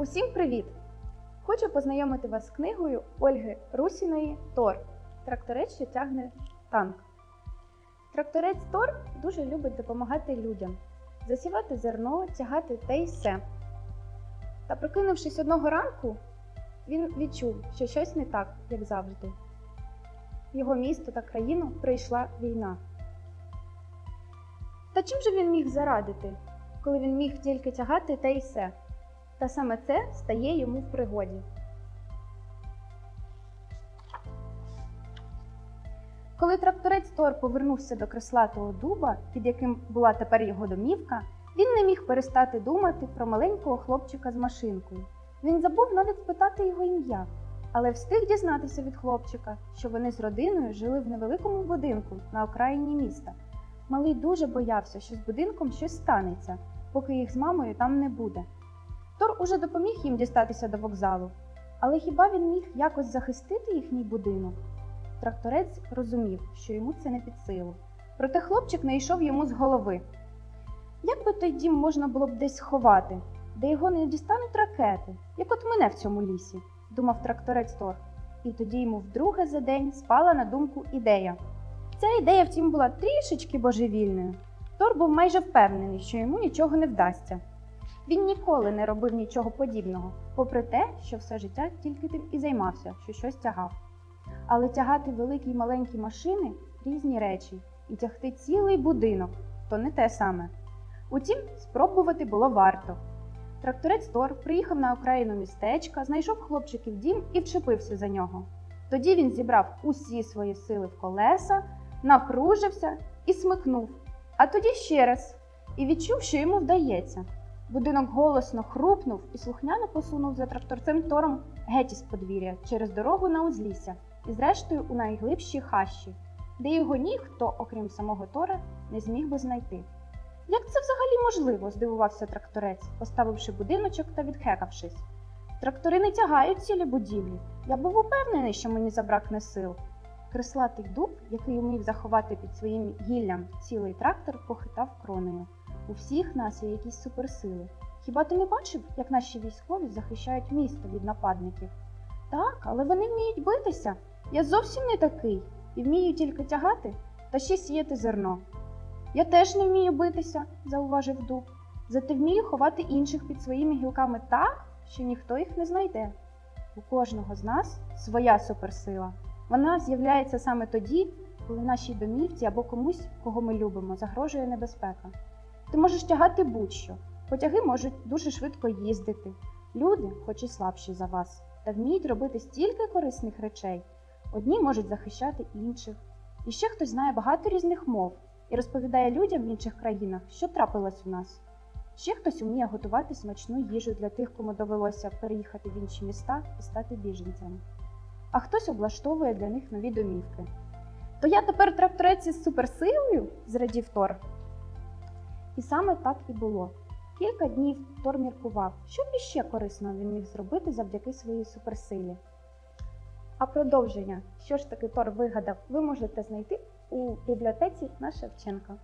Усім привіт! Хочу познайомити вас з книгою Ольги Русіної Тор. Тракторець, що тягне танк. Тракторець Тор дуже любить допомагати людям, засівати зерно, тягати те й все. Та прокинувшись одного ранку, він відчув, що щось не так, як завжди. Його місто та країну прийшла війна. Та чим же він міг зарадити, коли він міг тільки тягати те й все? Та саме це стає йому в пригоді. Коли тракторець Тор повернувся до креслатого дуба, під яким була тепер його домівка, він не міг перестати думати про маленького хлопчика з машинкою. Він забув навіть спитати його ім'я, але встиг дізнатися від хлопчика, що вони з родиною жили в невеликому будинку на окраїні міста. Малий дуже боявся, що з будинком щось станеться, поки їх з мамою там не буде. Тор уже допоміг їм дістатися до вокзалу, але хіба він міг якось захистити їхній будинок? Тракторець розумів, що йому це не під силу. Проте хлопчик не йшов йому з голови. Як би той дім можна було б десь сховати, де його не дістануть ракети, як от мене в цьому лісі, думав тракторець Тор. І тоді йому вдруге за день спала на думку ідея. Ця ідея, втім, була трішечки божевільною. Тор був майже впевнений, що йому нічого не вдасться. Він ніколи не робив нічого подібного, попри те, що все життя тільки тим і займався, що щось тягав. Але тягати великі й маленькі машини різні речі, і тягти цілий будинок то не те саме. Утім, спробувати було варто. Тракторець Тор приїхав на окраїну містечка, знайшов хлопчиків дім і вчепився за нього. Тоді він зібрав усі свої сили в колеса, напружився і смикнув, а тоді ще раз і відчув, що йому вдається. Будинок голосно хрупнув і слухняно посунув за тракторцем Тором геть із подвір'я через дорогу на узлісся і зрештою у найглибші хащі, де його ніхто, окрім самого Тора, не зміг би знайти. Як це взагалі можливо? здивувався тракторець, поставивши будиночок та відхекавшись. Трактори не тягають цілі будівлі. Я був упевнений, що мені забракне сил. Креслатий дуб, який умів заховати під своїм гіллям цілий трактор, похитав кроною. У всіх нас є якісь суперсили. Хіба ти не бачив, як наші військові захищають місто від нападників? Так, але вони вміють битися. Я зовсім не такий і вмію тільки тягати та ще сіяти зерно. Я теж не вмію битися, зауважив дуб. Зате вмію ховати інших під своїми гілками так, що ніхто їх не знайде. У кожного з нас своя суперсила. Вона з'являється саме тоді, коли нашій домівці або комусь, кого ми любимо, загрожує небезпека. Ти можеш тягати будь-що. Потяги можуть дуже швидко їздити. Люди, хоч і слабші за вас, та вміють робити стільки корисних речей. Одні можуть захищати інших. І ще хтось знає багато різних мов і розповідає людям в інших країнах, що трапилось у нас. Ще хтось вміє готувати смачну їжу для тих, кому довелося переїхати в інші міста і стати біженцями. А хтось облаштовує для них нові домівки. То я тепер тракторець із суперсилою? зрадів Тор. І саме так і було. Кілька днів Тор міркував, що б іще корисного він міг зробити завдяки своїй суперсилі. А продовження, що ж таки Тор вигадав, ви можете знайти у бібліотеці на Шевченка.